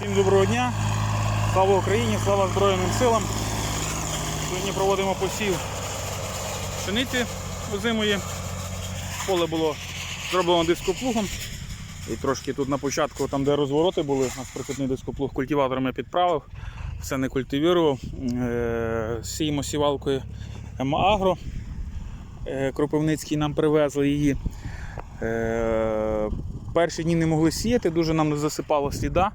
Всім доброго дня. Слава Україні, слава Збройним силам. Сьогодні проводимо посів пшениці озимої. Поле було зроблено дископлугом. І трошки тут на початку, там де розвороти були, у нас прикутний дископлуг культиватором я підправив, все не культивував. Е, Сіємо сівалкою М-Агро. Е, Кропивницький нам привезли її. Е, Перші дні не могли сіяти, дуже нам не засипало сліда.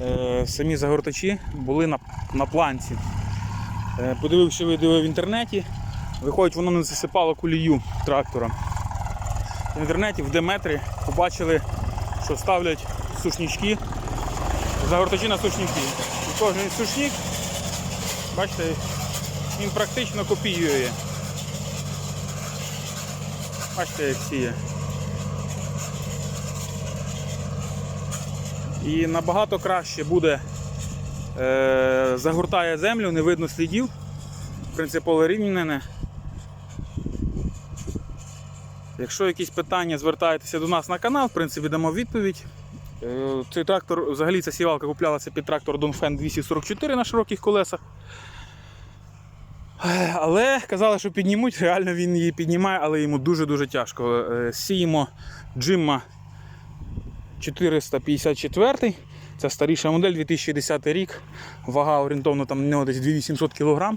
Е, Самі загортачі були на, на планці. Е, Подививши відео в інтернеті, виходить, воно не засипало кулію трактора. В інтернеті в Деметрі побачили, що ставлять сушнічки, загортачі на сушніки. І кожен сушник, бачите, він практично копіює. Бачите, як сіє. І набагато краще буде е, загортає землю, не видно слідів. Поле рівнене. Якщо якісь питання, звертайтеся до нас на канал, в принципі, дамо відповідь. Е, Цей трактор, взагалі ця сівалка куплялася під трактор Dongfeng 244 на широких колесах. Е, Але казали, що піднімуть, реально він її піднімає, але йому дуже-дуже тяжко. Е, Сіємо джимма 454. Це старіша модель 2010 рік. Вага орієнтовно там нього десь 2800 кг.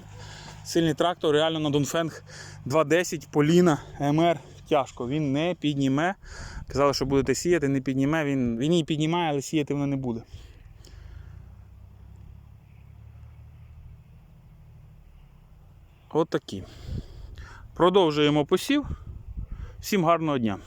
Сильний трактор, реально на Донфенг 210 Поліна МР тяжко. Він не підніме. Казали, що будете сіяти, не підніме. Він, він її піднімає, але сіяти вона не буде. От такі. Продовжуємо посів. Всім гарного дня.